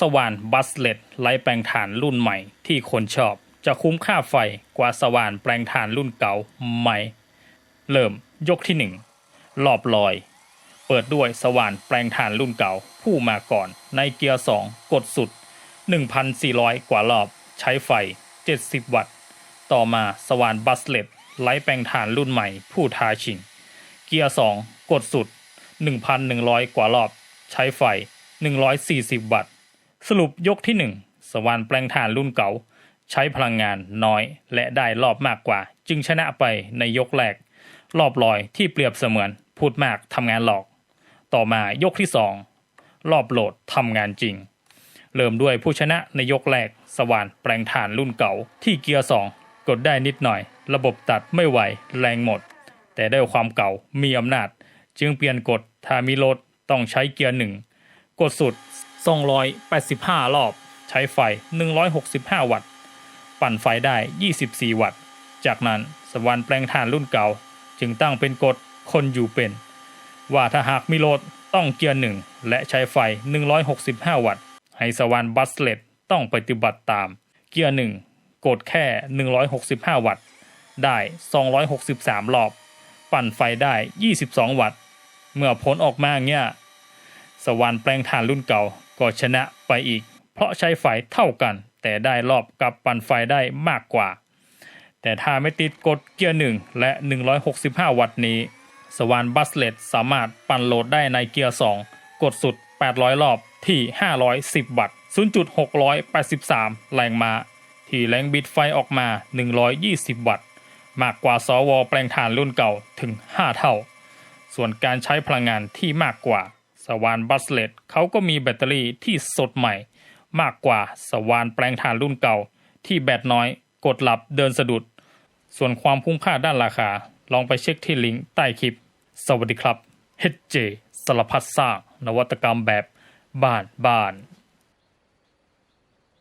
สว่านบัสเลตไร้แปลงถ่านรุ่นใหม่ที่คนชอบ จะคุ้มค่าไฟกว่าสว่านแปลงถ่านรุ่นเก่าไหมเริ่มยกที่หนึ่งรอบลอย เปิดด้วยสว่านแปลงถ่านรุ่นเก่าผู้มาก่อนในเกียร์ 2 กดสุด 1,400 กว่ารอบ ใช้ไฟ 70 วัตต์ ต่อมาสว่านบัสเลตไร้แปลงถ่านรุ่นใหม่ผู้ท้าชิง เกียร์ 2 กดสุด 1,100 กว่ารอบ ใช้ไฟ 140 วัตต์ สรุปยกที่ 1 สว่านแปลงถ่านรุ่นเก่า ใช้พลังงานน้อยและได้รอบมากกว่า จึงชนะไปในยกแรก รอบลอยที่เปรียบเสมือนพูดมากทำงานหลอก ต่อมายกที่ 2 รอบโหลดทำงานจริง เริ่มด้วยผู้ชนะในยกแรก สว่านแปลงถ่านรุ่นเก่า ที่เกียร์ 2 กดได้นิดหน่อย ระบบตัดไม่ไหวแรงหมด แต่ด้วยความเก่ามีอำนาจ จึงเปลี่ยนกฎถ้ามีโหลดต้องใช้เกียร์หนึ่งกดสุด 285 รอบ ใช้ไฟ 165 วัตต์ ปั่นไฟได้ 24 วัตต์ จากนั้นสวรรค์แปลงถ่านรุ่นเก่า จึงตั้งเป็นกฎคนอยู่เป็น ว่าถ้าหากมีโหลดต้องเกียร์หนึ่งและใช้ไฟ 165 วัตต์ ให้สวรรค์บัสเลตต้องปฏิบัติตาม เกียร์หนึ่งกดแค่ 165 วัตต์ ได้ 263 รอบ ปั่นไฟได้ 22 วัตต์ เมื่อผลออกมาเงี้ยสวรรค์แปลงถ่านรุ่นเก่า ก็ชนะไปอีก เพราะใช้ไฟเท่ากัน แต่ได้รอบกับปั่นไฟได้มากกว่า แต่ถ้าไม่ติดกดเกียร์หนึ่งและ 165 วัตต์นี้ สวรรค์บัสเลตสามารถปั่นโหลดได้ในเกียร์ 2 กดสุด 800 รอบที่ 510 วัตต์ 0.683 แรงม้าที่แรงบิดไฟออกมา 120 วัตต์ มากกว่าสวแปลงถ่านรุ่นเก่าถึง 5 เท่า ส่วนการใช้พลังงานที่มากกว่า สวานบัสเลตเขาก็มีแบตเตอรี่ที่สดใหม่ มากกว่าสวานแปลงถ่านรุ่นเก่า ที่แบตน้อยกดหลับเดินสะดุด ส่วนความคุ้มค่าด้านราคา ลองไปเช็คที่ลิงก์ใต้คลิป สวัสดีครับ HJ สารพัดสร้างนวัตกรรมแบบบ้านบ้าน